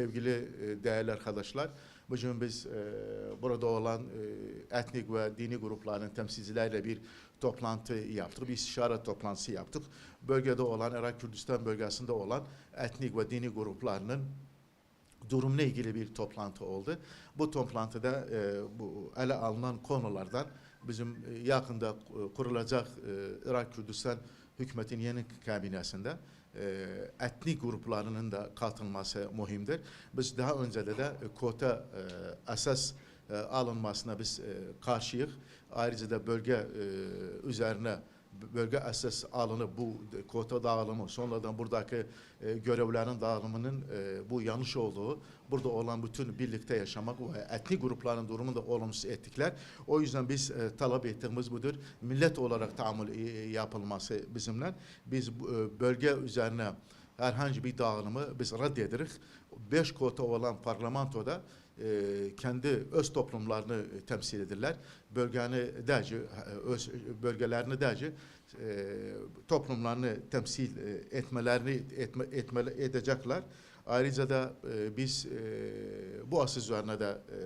e, değerli arkadaşlar. Bugün biz e, burada olan e, etnik ve dini grupların temsilcileriyle bir toplantı yaptık. Bir istişare toplantısı yaptık. Bölgede olan, Irak Kürdistan bölgesinde olan etnik ve dini gruplarının durumla ilgili bir toplantı oldu. Bu toplantıda bu ele alınan konulardan bizim yakında kurulacak Irak Kürdistan hükümetin yeni kabinesinde e, etnik gruplarının da katılması muhimdir. Biz daha önce de, de kota e, esas e, alınmasına biz e, karşıyız. Ayrıca da bölge e, üzerine bölge esas alınıp bu kota dağılımı sonradan buradaki e, görevlerin dağılımının e, bu yanlış olduğu burada olan bütün birlikte yaşamak ve etnik grupların durumunda olumsuz ettikler. O yüzden biz e, talep ettiğimiz budur. Millet olarak tahammül e, yapılması bizimle. Biz e, bölge üzerine herhangi bir dağılımı biz reddederiz. Beş kota olan parlamentoda kendi öz toplumlarını e, temsil edirler. Bölgeni derci, öz bölgelerini derci e, toplumlarını temsil e, etmelerini etme, etmeli, edecekler. Ayrıca da e, biz e, bu asıl üzerine de e,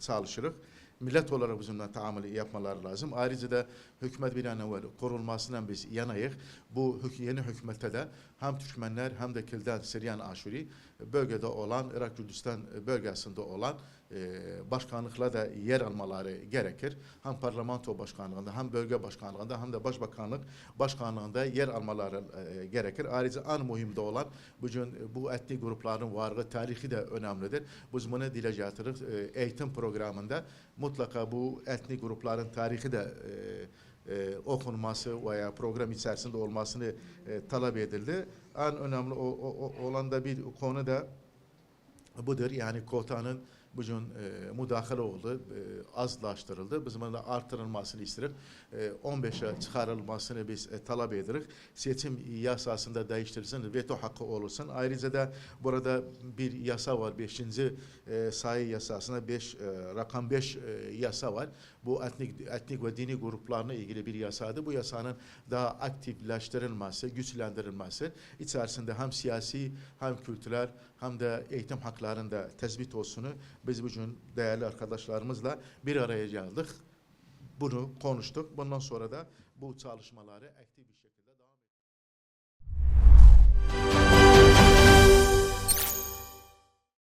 çalışırız. Millet olarak bizimle tahammül yapmaları lazım. Ayrıca da hükümet bir an evvel kurulmasından biz yanayız. Bu yeni hükümette de hem Türkmenler hem de Kilden, Siryan, Aşuri bölgede olan, Irak Kürdistan bölgesinde olan e, başkanlıkla da yer almaları gerekir. Hem parlamento başkanlığında hem bölge başkanlığında hem de başbakanlık başkanlığında yer almaları e, gerekir. Ayrıca en mühimde olan bugün bu etnik grupların varlığı tarihi de önemlidir. Biz bunu dile getiririz. E, eğitim programında mutlaka bu etnik grupların tarihi de e, e, okunması veya program içerisinde olmasını e, talep edildi. En önemli o, o- olan da bir konu da budur. Yani kotanın bugün e, müdahale oldu, e, azlaştırıldı. Biz bunu da artırılmasını isteriz. E, 15'e çıkarılmasını biz e, talep ederiz. Seçim yasasında değiştirilsin, veto hakkı olursun. Ayrıca da burada bir yasa var, 5. E, sayı yasasında 5 e, rakam 5 e, yasa var. Bu etnik etnik ve dini gruplarına ilgili bir yasadır. Bu yasanın daha aktifleştirilmesi, güçlendirilmesi içerisinde hem siyasi hem kültürel hem de eğitim haklarında tespit olsunu biz bugün değerli arkadaşlarımızla bir araya geldik. Bunu konuştuk. Bundan sonra da bu çalışmaları aktif bir şekilde